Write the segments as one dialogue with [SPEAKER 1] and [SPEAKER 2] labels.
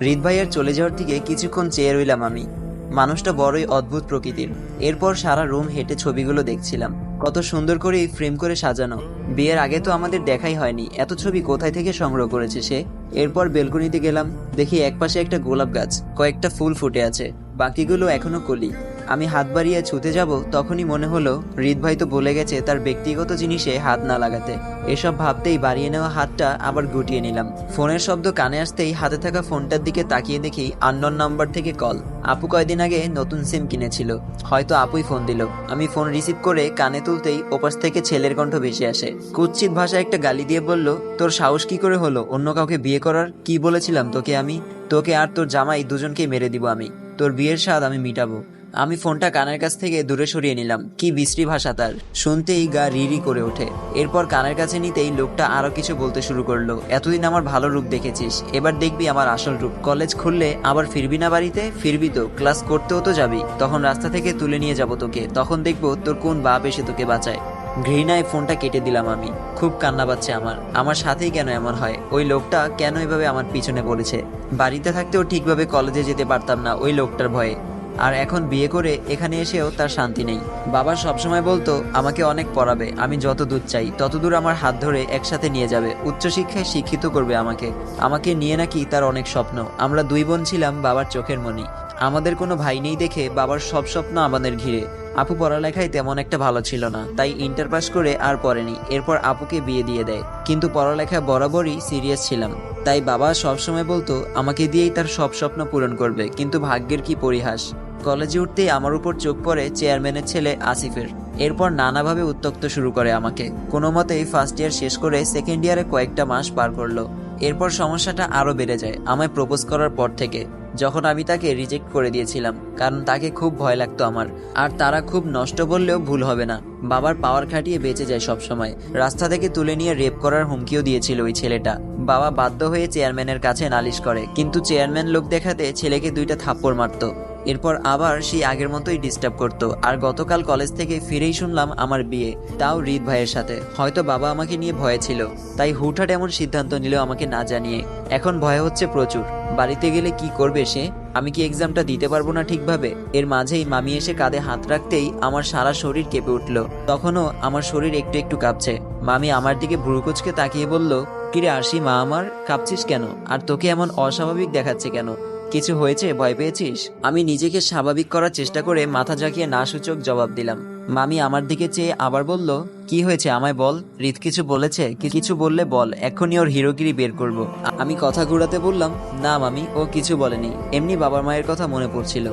[SPEAKER 1] হৃদ ভাইয়ের চলে যাওয়ার দিকে কিছুক্ষণ চেয়ে রইলাম আমি। মানুষটা বড়ই অদ্ভুত প্রকৃতির। এরপর সারা রুম হেঁটে ছবিগুলো দেখছিলাম। কত সুন্দর করে এই ফ্রেম করে সাজানো। বিয়ের আগে তো আমাদের দেখাই হয়নি। এত ছবি কোথায় থেকে সংগ্রহ করেছে সে? এরপর বেলকনিতে গেলাম। দেখি একপাশে একটা গোলাপ গাছ, কয়েকটা ফুল ফুটে আছে। বাকিগুলো এখনও কলি। আমি হাত বাড়িয়ে ছুতে যাব, তখনই মনে হলো, হৃদ ভাই তো বলে গেছে তার ব্যক্তিগত জিনিসে হাত না লাগাতে। এসব ভাবতেই বাড়িয়ে নেওয়া হাতটা আবার গুটিয়ে নিলাম। ফোনের শব্দ কানে আসতেই হাতে থাকা ফোনটার দিকে তাকিয়ে দেখি আননোন নাম্বার থেকে কল। আপু কয়দিন আগে নতুন সিম কিনেছিল। হয়তো আপুই ফোন দিল। আমি ফোন রিসিভ করে কানে তুলতেই ওপাশ থেকে ছেলের কণ্ঠ ভেসে আসে। কুৎসিত ভাষায় একটা গালি দিয়ে বলল, তোর সাহস কি করে হলো? অন্য কাউকে বিয়ে করার কি বলেছিলাম তোকে আমি? তোকে আর তোর জামাই দুজনকেই মেরে দিব আমি। তোর বিয়ের স্বাদ আমি মিটাবো। আমি ফোনটা কানের কাছ থেকে দূরে সরিয়ে নিলাম। কি বিশ্রী ভাষা তার। শুনতেই গা রিরি করে ওঠে। এরপর কানের কাছে নিতেই লোকটা আরও কিছু বলতে শুরু করল। এতদিন আমার ভালো রূপ দেখেছিস। এবার দেখবি আমার আসল রূপ। কলেজ খুললে আবার ফিরবি না বাড়িতে? ফিরবি তো। ক্লাস করতেও তো যাবি। তখন রাস্তা থেকে তুলে নিয়ে যাব তোকে। তখন দেখব তোর কোন বাপ এসে তোকে বাঁচায়। ঘৃণায় ফোনটা কেটে দিলাম আমি। খুব কান্না পাচ্ছে আমার। আমার সাথেই কেন এমন হয়? ওই লোকটা কেন এভাবে আমার পিছনে পড়েছে বাড়িতে থাকতেও ঠিকভাবে কলেজে যেতে পারতাম না ওই লোকটার ভয়ে। আর এখন বিয়ে করে এখানে এসেও তার শান্তি নেই। বাবা সবসময় বলতো, আমাকে অনেক পড়াবে, আমি যত দূর চাই, তত দূর আমার হাত ধরে একসাথে নিয়ে যাবে, উচ্চশিক্ষায় শিক্ষিত করবে আমাকে। আমাকে নিয়ে নাকি তার অনেক স্বপ্ন। আমরা দুই বোন ছিলাম বাবার চোখের মনি আমাদের কোনো ভাই নেই দেখে বাবার সব স্বপ্ন আমাদের ঘিরে। আপু পড়ালেখায় তেমন একটা ভালো ছিল না, তাই ইন্টার পাস করে আর পড়েনি। এরপর আপুকে বিয়ে দিয়ে দেয়। কিন্তু পড়ালেখা বরাবরই সিরিয়াস ছিলাম। তাই বাবা সবসময় বলতো, আমাকে দিয়েই তার সব স্বপ্ন পূরণ করবে, কিন্তু ভাগ্যের কি পরিহাস? কলেজে উঠতেই আমার উপর চোখ পড়ে চেয়ারম্যানের ছেলে আসিফের। এরপর নানাভাবে উত্তক্ত শুরু করে আমাকে। কোনো মতেই ফার্স্ট ইয়ার শেষ করে সেকেন্ড ইয়ারে কয়েকটা মাস পার করল। এরপর সমস্যাটা আরও বেড়ে যায় আমায় প্রপোজ করার পর থেকে। যখন আমি তাকে রিজেক্ট করে দিয়েছিলাম, কারণ তাকে খুব ভয় লাগতো আমার। আর তারা খুব নষ্ট বললেও ভুল হবে না। বাবার পাওয়ার খাটিয়ে বেঁচে যায় সব সময় রাস্তা থেকে তুলে নিয়ে রেপ করার হুমকিও দিয়েছিল ওই ছেলেটা। বাবা বাধ্য হয়ে চেয়ারম্যানের কাছে নালিশ করে, কিন্তু চেয়ারম্যান লোক দেখাতে ছেলেকে দুইটা থাপ্পড় মারতো। এরপর আবার সেই আগের মতোই ডিস্টার্ব করতো। আর গতকাল কলেজ থেকে ফিরেই শুনলাম আমার বিয়ে, তাও রিদ ভাইয়ের সাথে। হয়তো বাবা আমাকে নিয়ে ভয়ে ছিল, তাই হুটহাট এমন সিদ্ধান্ত নিল আমাকে না জানিয়ে। এখন ভয় হচ্ছে প্রচুর। বাড়িতে গেলে কি করবে সে? আমি কি এক্সামটা দিতে পারব না ঠিকভাবে? এর মাঝেই মামি এসে কাঁধে হাত রাখতেই আমার সারা শরীর কেঁপে উঠল। তখনও আমার শরীর একটু একটু কাঁপছে। মামি আমার দিকে ভ্রুকুচকে তাকিয়ে বলল, কিরে আসি মা আমার, কাঁপছিস কেন? আর তোকে এমন অস্বাভাবিক দেখাচ্ছে কেন? কিছু হয়েছে, ভয় পেয়েছিস? আমি নিজেকে স্বাভাবিক করার চেষ্টা করে মাথা ঝাঁকিয়ে না সূচক জবাব দিলাম। মামি আমার দিকে চেয়ে আবার বলল, কি হয়েছে আমায় বল? রিত কিছু বলেছে? কিছু বললে বল এখনই ওর হিরোগিরি বের করব। আমি কথা ঘুরাতে বললাম, না মামি, ও কিছু বলেনি। এমনি বাবার মায়ের কথা মনে পড়ছিল।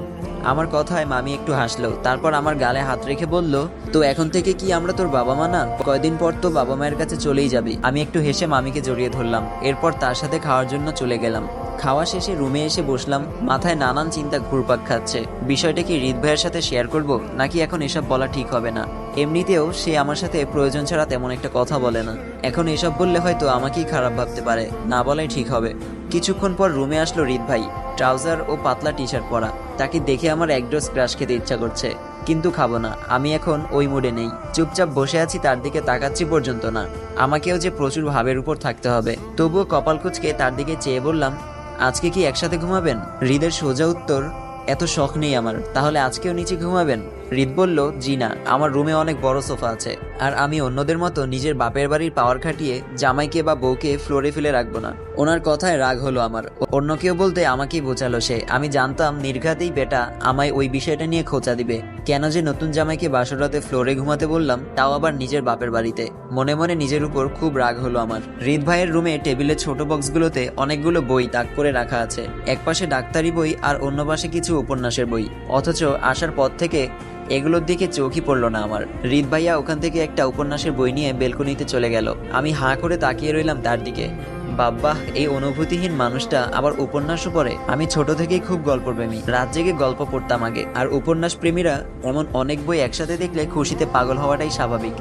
[SPEAKER 1] আমার কথায় মামি একটু হাসলো, তারপর আমার গালে হাত রেখে বলল, তো এখন থেকে কি আমরা তোর বাবা মা না? কয়দিন পর তো বাবা মায়ের কাছে চলেই যাবি। আমি একটু হেসে মামিকে জড়িয়ে ধরলাম, এরপর তার সাথে খাওয়ার জন্য চলে গেলাম। খাওয়া শেষে রুমে এসে বসলাম, মাথায় নানান চিন্তা ঘুরপাক খাচ্ছে। বিষয়টা কি হৃদ ভাইয়ের সাথে শেয়ার করব, নাকি এখন এসব বলা ঠিক হবে না? এমনিতেও সে আমার সাথে প্রয়োজন ছাড়া তেমন একটা কথা বলে না। এখন এসব বললে হয়তো আমাকেই খারাপ ভাবতে পারে, না বলাই ঠিক হবে। কিছুক্ষণ পর রুমে আসলো হৃদ ভাই, ট্রাউজার ও পাতলা টি শার্ট পরা। তাকে দেখে আমার এক ডোজ ক্রাশ খেতে ইচ্ছা করছে, কিন্তু খাব না, আমি এখন ওই মুডে নেই। চুপচাপ বসে আছি তার দিকে তাকাচ্ছি পর্যন্ত না। আমাকেও যে প্রচুর ভাবের উপর থাকতে হবে। তবুও কপাল কুচকে তার দিকে চেয়ে বললাম আজকে কি একসাথে ঘুমাবেন? হৃদের সোজা উত্তর, এত শখ নেই আমার, তাহলে আজকেও নিচে ঘুমাবেন? হৃদ বলল, জি না, আমার রুমে অনেক বড় সোফা আছে, আর আমি অন্যদের মতো নিজের বাপের বাড়ির পাওয়ার খাটিয়ে জামাইকে বা বউকে ফ্লোরে ফেলে রাখব না। ওনার কথায় রাগ হলো আমার। অন্য কেউ বলতে আমাকেই বোঝালো সে, আমি জানতাম নির্ঘাতেই বেটা আমায় ওই বিষয়টা নিয়ে খোঁচা দিবে। কেন যে নতুন জামাইকে বাসরাতে ফ্লোরে ঘুমাতে বললাম, তাও আবার নিজের বাপের বাড়িতে। মনে মনে নিজের উপর খুব রাগ হলো আমার। হৃদ ভাইয়ের রুমে টেবিলের ছোট বক্সগুলোতে অনেকগুলো বই তাক করে রাখা আছে। একপাশে ডাক্তারি বই আর অন্য পাশে কিছু উপন্যাসের বই। অথচ আসার পর থেকে এগুলোর দিকে চোখই পড়ল না আমার। হৃদ ভাইয়া ওখান থেকে একটা উপন্যাসের বই নিয়ে বেলকনিতে চলে গেল। আমি হাঁ করে তাকিয়ে রইলাম তার দিকে। বাব্বা এই অনুভূতিহীন মানুষটা আবার উপন্যাসও পড়ে। আমি ছোট থেকেই খুব গল্প প্রেমী রাত জেগে গল্প পড়তাম আগে। আর উপন্যাস প্রেমীরা এমন অনেক বই একসাথে দেখলে খুশিতে পাগল হওয়াটাই স্বাভাবিক।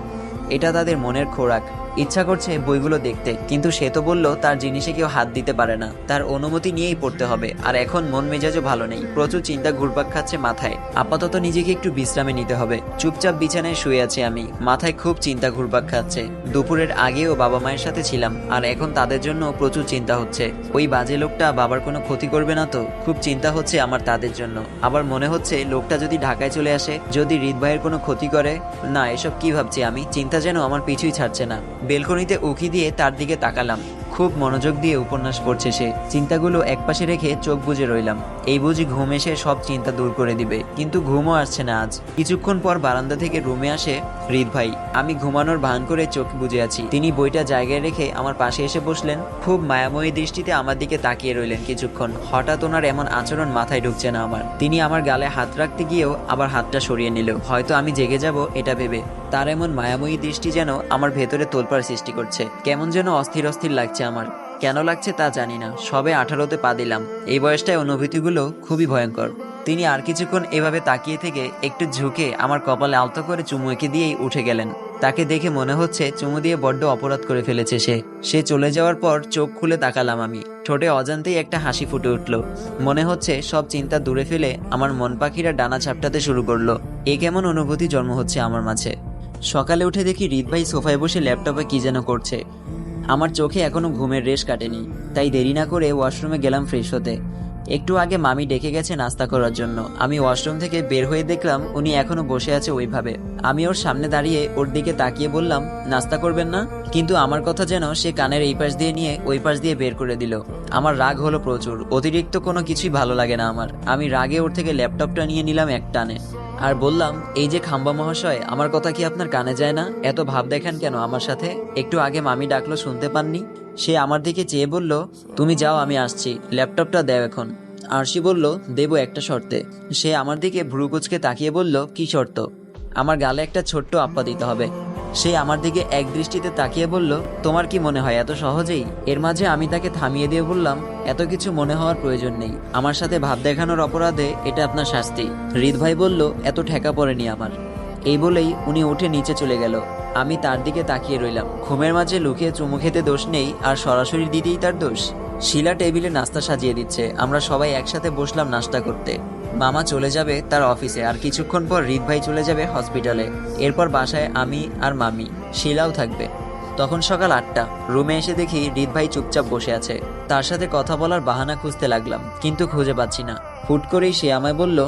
[SPEAKER 1] এটা তাদের মনের খোরাক। ইচ্ছা করছে বইগুলো দেখতে, কিন্তু সে তো বলল তার জিনিসে কেউ হাত দিতে পারে না। তার অনুমতি নিয়েই পড়তে হবে, আর এখন মন মেজাজও ভালো নেই। প্রচুর চিন্তা ঘুরপাক খাচ্ছে মাথায়। আপাতত নিজেকে একটু বিশ্রামে নিতে হবে। চুপচাপ বিছানায় শুয়ে আছি আমি। মাথায় খুব চিন্তা ঘুরপাক খাচ্ছে। দুপুরের আগেও বাবা মায়ের সাথে ছিলাম, আর এখন তাদের জন্য প্রচুর চিন্তা হচ্ছে। ওই বাজে লোকটা বাবার কোনো ক্ষতি করবে না তো? খুব চিন্তা হচ্ছে আমার তাদের জন্য। আবার মনে হচ্ছে লোকটা যদি ঢাকায় চলে আসে, যদি হৃদ ভাইয়ের কোনো ক্ষতি করে? না, এসব কি ভাবছি আমি? চিন্তা যেন আমার পিছুই ছাড়ছে না। বেলকনিতে উকি দিয়ে তার দিকে তাকালাম। খুব মনোযোগ দিয়ে উপন্যাস পড়ছে সে। চিন্তাগুলো একপাশে রেখে চোখ বুজে রইলাম। এই বুঝি ঘুম এসে সব চিন্তা দূর করে দিবে। কিন্তু ঘুমও আসছে না আজ। কিছুক্ষণ পর বারান্দা থেকে রুমে আসে হৃদ ভাই। আমি ঘুমানোর ভান করে চোখ বুজে আছি। তিনি বইটা জায়গায় রেখে আমার পাশে এসে বসলেন। খুব মায়াময়ী দৃষ্টিতে আমার দিকে তাকিয়ে রইলেন কিছুক্ষণ। হঠাৎ ওনার এমন আচরণ মাথায় ঢুকছে না আমার। তিনি আমার গালে হাত রাখতে গিয়েও আবার হাতটা সরিয়ে নিল। হয়তো আমি জেগে যাব, এটা ভেবে। তার এমন মায়াময়ী দৃষ্টি যেন আমার ভেতরে তোলপাড় সৃষ্টি করছে। কেমন যেন অস্থির অস্থির লাগছে আমার। কেন লাগছে তা জানি না। সবে আঠারোতে পা দিলাম। এই বয়সটায় অনুভূতিগুলো খুবই ভয়ঙ্কর। তিনি আর কিছুক্ষণ এভাবে তাকিয়ে থেকে একটু ঝুঁকে আমার কপালে আলতো করে চুমু এঁকে দিয়েই উঠে গেলেন। তাকে দেখে মনে হচ্ছে চুমু দিয়ে বড্ড অপরাধ করে ফেলেছে সে। সে চলে যাওয়ার পর চোখ খুলে তাকালাম আমি। ঠোঁটে অজান্তেই একটা হাসি ফুটে উঠল। মনে হচ্ছে সব চিন্তা দূরে ফেলে আমার মন পাখিরা ডানা ছাপটাতে শুরু করল। এ কেমন অনুভূতি জন্ম হচ্ছে আমার মাঝে। সকালে উঠে দেখি রিদ ভাই সোফায় বসে ল্যাপটপে কি যেন করছে। আমার চোখে এখনও ঘুমের রেশ কাটেনি, তাই দেরি না করে ওয়াশরুমে গেলাম ফ্রেশ হতে। একটু আগে মামি ডেকে গেছে নাস্তা করার জন্য। আমি ওয়াশরুম থেকে বের হয়ে দেখলাম উনি এখনও বসে আছে ওইভাবে। আমি ওর সামনে দাঁড়িয়ে ওর দিকে তাকিয়ে বললাম, নাস্তা করবেন না? কিন্তু আমার কথা যেন সে কানের এই পাশ দিয়ে নিয়ে ওই পাশ দিয়ে বের করে দিল। আমার রাগ হলো প্রচুর, অতিরিক্ত কোনো কিছুই ভালো লাগে না আমার। আমি রাগে ওর থেকে ল্যাপটপটা নিয়ে নিলাম এক টানে। আর বললাম, এই যে খাম্বা মহাশয়, আমার কথা কি আপনার কানে যায় না? এত ভাব দেখেন কেন আমার সাথে? একটু আগে মামি ডাকলো, শুনতে পাননি? সে আমার দিকে চেয়ে বলল, তুমি যাও, আমি আসছি। ল্যাপটপটা দেও এখন। আরশি বলল, দেব একটা শর্তে। সে আমার দিকে ভ্রুকুচকে তাকিয়ে বলল, কি শর্ত? আমার গালে একটা ছোট্ট আপ্পা দিতে হবে। সে আমার দিকে এক দৃষ্টিতে তাকিয়ে বলল, তোমার কি মনে হয় এত সহজেই? এর মাঝে আমি তাকে থামিয়ে দিয়ে বললাম, এত কিছু মনে হওয়ার প্রয়োজন নেই। আমার সাথে ভাব দেখানোর অপরাধে এটা আপনার শাস্তি। হৃদ ভাই বলল, এত ঠেকা পড়েনি আমার। এই বলেই উনি উঠে নিচে চলে গেল। আমি তার দিকে তাকিয়ে রইলাম। ঘুমের মাঝে লুকিয়ে চুমু খেতে দোষ নেই, আর সরাসরি দিতেই তার দোষ। শিলা টেবিলে নাস্তা সাজিয়ে দিচ্ছে। আমরা সবাই একসাথে বসলাম নাস্তা করতে। মামা চলে যাবে তার অফিসে আর কিছুক্ষণ পর রিদ ভাই চলে যাবে হসপিটালে। এরপর বাসায় আমি আর মামি, শিলাও থাকবে। তখন সকাল আটটা। রুমে এসে দেখি রিদ ভাই চুপচাপ বসে আছে। তার সাথে কথা বলার বাহানা খুঁজতে লাগলাম, কিন্তু খুঁজে পাচ্ছি না। হুট করেই সে আমায় বলল,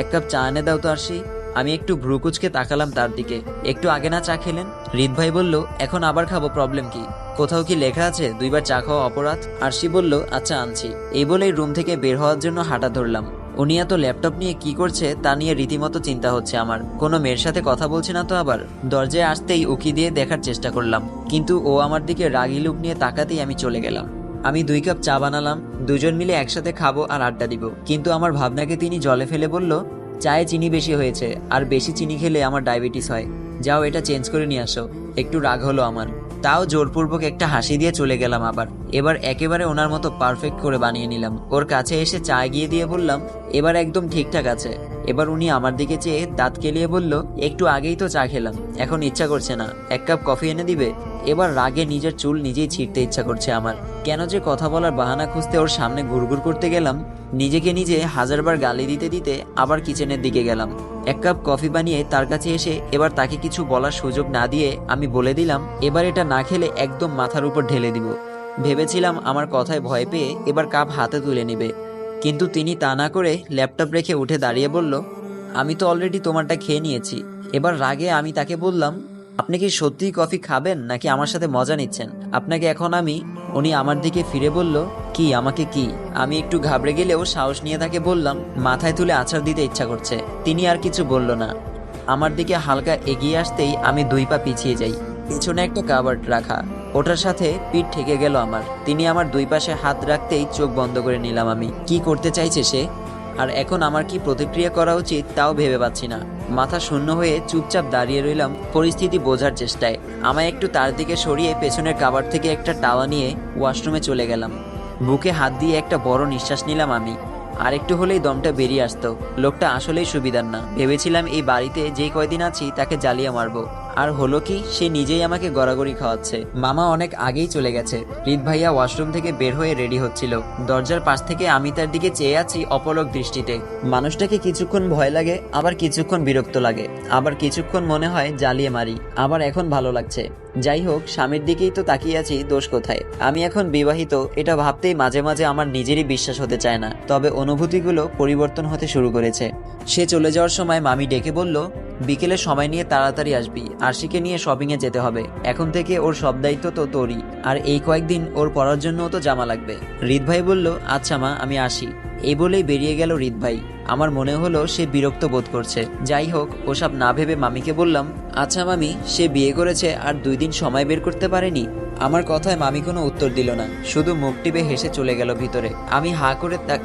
[SPEAKER 1] এক কাপ চা এনে দাও তো আরশি। আমি একটু ভ্রুকুচকে তাকালাম তার দিকে। একটু আগে না চা খেলেন? রিদ ভাই বলল, এখন আবার খাব প্রবলেম কি? কোথাও কি লেখা আছে, দুইবার চা খাওয়া অপরাধ? আরশি বলল আচ্ছা আনছি। এই বলেই রুম থেকে বের হওয়ার জন্য হাঁটা ধরলাম। উনি এত ল্যাপটপ নিয়ে কি করছে, তা নিয়ে রীতিমতো চিন্তা হচ্ছে আমার। কোনো মেয়ের সাথে কথা বলছে না তো আবার। দরজায় আসতেই উকি দিয়ে দেখার চেষ্টা করলাম। কিন্তু ও আমার দিকে রাগি লুক নিয়ে তাকাতেই আমি চলে গেলাম। আমি দুই কাপ চা বানালাম, দুজন মিলে একসাথে খাব আর আড্ডা দিব। কিন্তু আমার ভাবনাকে তিনি জলে ফেলে বলল, চায়ে চিনি বেশি হয়েছে, আর বেশি চিনি খেলে আমার ডায়াবেটিস হয়। যাও এটা চেঞ্জ করে নিয়ে আসো। একটু রাগ হলো আমার। তাও জোরপূর্বক একটা হাসি দিয়ে চলে গেলাম আবার। এবার একেবারে ওনার মতো পারফেক্ট করে বানিয়ে নিলাম। ওর কাছে এসে চা গিয়ে দিয়ে বললাম, এবার একদম ঠিকঠাক আছে। এবার উনি আমার দিকে চেয়ে দাঁত কেলিয়ে বলল, একটু আগেই তো চা খেলাম, এখন ইচ্ছা করছে না, এক কাপ কফি এনে দিবে? এবার রাগে নিজের চুল নিজেই ছিঁড়তে ইচ্ছা করছে আমার। কেন যে কথা বলার বাহানা খুঁজতে ওর সামনে ঘুরঘুর করতে গেলাম, নিজেকে নিজে হাজারবার গালি দিতে দিতে আবার কিচেনের দিকে গেলাম। এক কাপ কফি বানিয়ে তার কাছে এসে এবার তাকে কিছু বলার সুযোগ না দিয়ে আমি বলে দিলাম, এবার এটা না খেলে একদম মাথার উপর ঢেলে দিব। ভেবেছিলাম আমার কথায় ভয় পেয়ে এবার কাপ হাতে তুলে নেবে। কিন্তু তিনি তা না করে ল্যাপটপ রেখে উঠে দাঁড়িয়ে বলল, আমি তো অলরেডি তোমারটা খেয়ে নিয়েছি। এবার রাগে আমি তাকে বললাম, আপনি কি সত্যিই কফি খাবেন নাকি আমার সাথে মজা নিচ্ছেন? আপনাকে এখন আমি, উনি আমার দিকে ফিরে বলল, কি, আমাকে কি? আমি একটু ঘাবড়ে গেলেও সাহস নিয়ে তাকে বললাম, মাথায় তুলে আছাড় দিতে ইচ্ছা করছে। তিনি আর কিছু বলল না। আমার দিকে হালকা এগিয়ে আসতেই আমি দুই পা পিছিয়ে যাই। পেছনে একটা কাবার্ড রাখা। ওটার সাথে পিঠ ঠেকে গেল আমার। তিনি আমার দুই পাশে হাত রাখতেই চোখ বন্ধ করে নিলাম আমি। কি করতে চাইছে সে? আর এখন আমার কি প্রতিক্রিয়া করা উচিত তাও ভেবে পাচ্ছি না। মাথা শূন্য হয়ে চুপচাপ দাঁড়িয়ে রইলাম পরিস্থিতি বোঝার চেষ্টায়। আমায় একটু তার দিকে সরিয়ে পেছনের কাবার থেকে একটা টাওয়া নিয়ে ওয়াশরুমে চলে গেলাম। বুকে হাত দিয়ে একটা বড় নিঃশ্বাস নিলাম আমি। আর একটু হলেই দমটা বেরিয়ে আসতো। লোকটা আসলেই সুবিধার না। ভেবেছিলাম এই বাড়িতে যে কয়দিন আছি তাকে জ্বালিয়ে মারবো। আর হলো কি, সে নিজেই আমাকে গড়াগড়ি খাওয়াচ্ছে। মামা অনেক আগেই চলে গেছে। রিত ভাইয়া ওয়াশরুম থেকে বের হয়ে রেডি হচ্ছিল। দরজার পাশ থেকে আমি তার দিকে চেয়ে আছি অপলক দৃষ্টিতে। মানুষটাকে কিছুক্ষণ ভয় লাগে, আবার কিছুক্ষণ বিরক্ত লাগে। আবার কিছুক্ষণ মনে হয় জ্বালিয়ে মারি। আবার এখন ভালো লাগছে। যাই হোক, স্বামীর দিকেই তো তাকিয়ে আছি, দোষ কোথায়? আমি এখন বিবাহিত, এটা ভাবতেই মাঝে মাঝে আমার নিজেরই বিশ্বাস হতে চায় না। তবে অনুভূতিগুলো পরিবর্তন হতে শুরু করেছে। সে চলে যাওয়ার সময় মামি ডেকে বলল, বিকেলে সময় নিয়ে তাড়াতাড়ি আসবি। আরশিকে নিয়ে শপিংয়ে যেতে হবে। এখন থেকে ওর সব দায়িত্ব তো তোরই। আর এই কয়েকদিন ওর পড়ার জন্যও তো জামা লাগবে। রিত ভাই বলল আচ্ছা মা, আমি আসি। এই বলেই বেরিয়ে গেল রিত ভাই। আমার মনে হলো সে বিরক্ত বোধ করছে। যাই হোক, ওসব না ভেবে মামিকে বললাম আচ্ছা মামি, সে বিয়ে করেছে আর দুই দিন সময় বের করতে পারেনি? আমার কথায় মামি কোনো উত্তর দিল না। শুধু মুখ টিপে হেসে চলে গেল ভিতরে। আমি হা করে তাক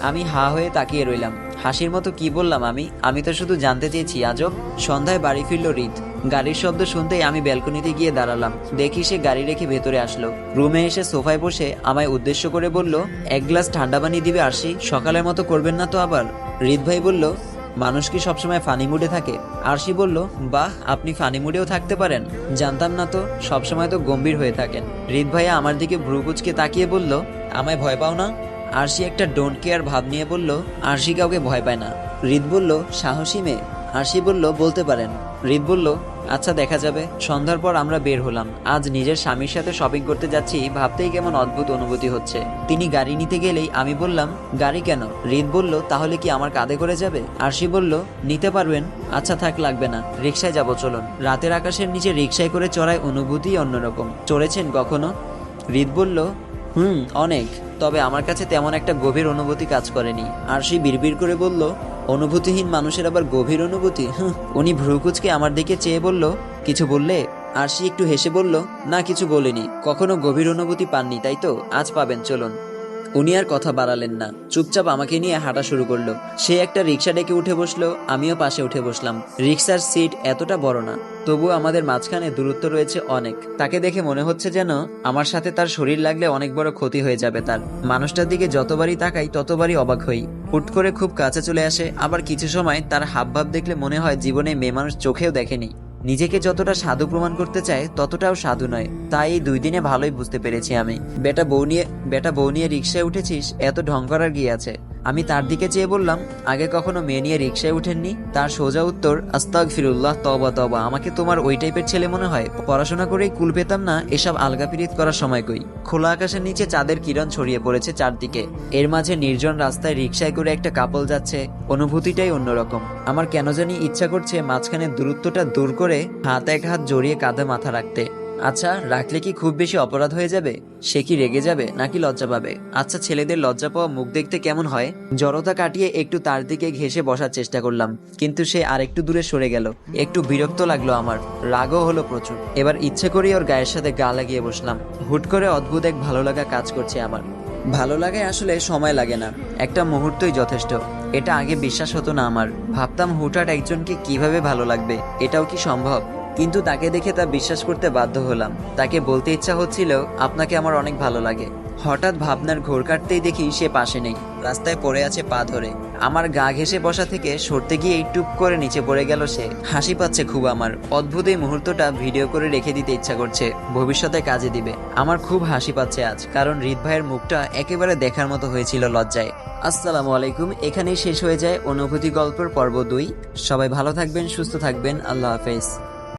[SPEAKER 1] আমি হা হয়ে তাকিয়ে রইলাম। হাসির মতো কি বললাম আমি? আমি তো শুধু জানতে চেয়েছি, আজব। সন্ধ্যায় বাড়ি ফিরল রিত গাড়ির শব্দ শুনতেই আমি ব্যালকনিতে গিয়ে দাঁড়ালাম। দেখি সে গাড়ি রেখে ভেতরে আসলো। রুমে এসে সোফায় বসে আমায় উদ্দেশ্য করে বলল, এক গ্লাস ঠান্ডা পানি দিবে আসি সকালের মতো করবেন না তো আবার? রিত ভাই বলল, মানুষ কি সবসময় ফানি মুডে থাকে? আরশি বলল, বাহ, আপনি ফানি মুডেও থাকতে পারেন। জানতাম না তো, সবসময় তো গম্ভীর হয়ে থাকেন। রিত ভাইয়া আমার দিকে ভ্রুকুচকে তাকিয়ে বলল, আমায় ভয় পাও না? আরশি একটা ডোন্ট কেয়ার ভাব নিয়ে বলল, আরশি কাউকে ভয় পায় না। রিত বলল, সাহসী মেয়ে। আরশি বলল, বলতে পারেন। রিত বলল আচ্ছা দেখা যাবে। সন্ধ্যার পর আমরা বের হলাম। আজ নিজের স্বামীর সাথে শপিং করতে যাচ্ছি। ভাবতেই কেমন অদ্ভুত অনুভূতি হচ্ছে। তিনি গাড়ি নিতে গেলেই আমি বললাম, গাড়ি কেন? রিত বলল, তাহলে কি আমার কাঁধে করে যাবে? আরশি বলল, নিতে পারবেন। আচ্ছা থাক, লাগবে না। রিক্সায় যাব, চলুন। রাতের আকাশের নিচে রিক্সায় করে চড়ায় অনুভূতি অন্যরকম। চড়েছেন কখনো? রিত বলল, হুম, অনেক। তবে আমার কাছে তেমন একটা গভীর অনুভূতি কাজ করেনি। আর সেই বিড়বিড় করে বলল, অনুভূতিহীন মানুষের আবার গভীর অনুভূতি। উনি ভ্রুকুচকে আমার দিকে চেয়ে বলল, কিছু বললে? আর আরশি একটু হেসে বলল, না, কিছু বলেনি। কখনো গভীর অনুভূতি পাননি, তাই তো? আজ পাবেন, চলুন। উনি আর কথা বাড়ালেন না। চুপচাপ আমাকে নিয়ে হাঁটা শুরু করল। সে একটা রিক্সা ডেকে উঠে বসল, আমিও পাশে উঠে বসলাম। রিক্সার সিট এতটা বড় না, তবুও আমাদের মাঝখানে দূরত্ব রয়েছে অনেক। তাকে দেখে মনে হচ্ছে যেন আমার সাথে তার শরীর লাগলে অনেক বড় ক্ষতি হয়ে যাবে তার। মানুষটার দিকে যতবারই তাকাই, ততবারই অবাক হই। হুট করে খুব কাছে চলে আসে, আবার কিছু সময় তার হাবভাব দেখলে মনে হয় জীবনে মেয়ে মানুষ চোখেও দেখেনি। নিজেকে যতটা সাধু প্রমাণ করতে চায়, ততটাও সাধু নয়। তাই এই দুই দিনে ভালোই বুঝতে পেরেছি আমি। বেটা বউ নিয়ে বেটা বউ নিয়ে রিক্সায় উঠেছিস, এত ঢং করার গিয়ে আছে? আমি তার দিকে চেয়ে বললাম, আগে কখনো মেয়ে নিয়ে রিক্সায় উঠেননি? তার সোজা উত্তর আস্তাক ফিরুল্লাহ তবা তবা আমাকে তোমার ওই টাইপের ছেলে মনে হয়। পড়াশোনা করেই কুল পেতাম না, এসব আলগা পিরিত করার সময় কই? খোলা আকাশের নিচে চাঁদের কিরণ ছড়িয়ে পড়েছে চারদিকে। এর মাঝে নির্জন রাস্তায় রিক্সায় করে একটা কাপল যাচ্ছে। অনুভূতিটাই অন্যরকম। আমার কেন জানি ইচ্ছা করছে মাঝখানে দূরত্বটা দূর করে হাত এক হাত জড়িয়ে কাঁধে মাথা রাখতে। আচ্ছা রাখলে কি খুব বেশি অপরাধ হয়ে যাবে? সে কি রেগে যাবে নাকি লজ্জা পাবে? আচ্ছা ছেলেদের লজ্জা পাওয়া মুখ দেখতে কেমন হয়? জড়তা কাটিয়ে একটু তার দিকে ঘেসে বসার চেষ্টা করলাম, কিন্তু সে আরেকটু দূরে সরে গেল। একটু বিরক্ত লাগল আমার, রাগও হলো প্রচুর। এবার ইচ্ছে করেই ওর গায়ের সাথে গা লাগিয়ে বসলাম। হুট করে অদ্ভুত এক ভালো লাগা কাজ করছে আমার। ভালো লাগায় আসলে সময় লাগে না, একটা মুহূর্তই যথেষ্ট। এটা আগে বিশ্বাস হতো না আমার। ভাবতাম হুটহাট একজনকে কীভাবে ভালো লাগবে, এটাও কি সম্ভব? কিন্তু তাকে দেখে তা বিশ্বাস করতে বাধ্য হলাম। তাকে বলতে ইচ্ছা হচ্ছিল, আপনাকে আমার অনেক ভালো লাগে। হঠাৎ ভাবনার ঘোর কাটতেই দেখি সে পাশে নেই। রাস্তায় পড়ে আছে পা ধরে। আমার গা ঘেসে বসা থেকে সরতে গিয়ে টুপ করে নিচে পড়ে গেল সে। হাসি পাচ্ছে খুব আমার। অদ্ভুত এই মুহূর্তটা ভিডিও করে রেখে দিতে ইচ্ছা করছে। ভবিষ্যতে কাজে দিবে। আমার খুব হাসি পাচ্ছে আজ, কারণ হৃদ ভাইয়ের মুখটা একেবারে দেখার মতো হয়েছিল লজ্জায়। আসসালামু আলাইকুম, এখানেই শেষ হয়ে যায় অনুভূতি গল্পের পর্ব দুই। সবাই ভালো থাকবেন, সুস্থ থাকবেন। আল্লাহ হাফেজ।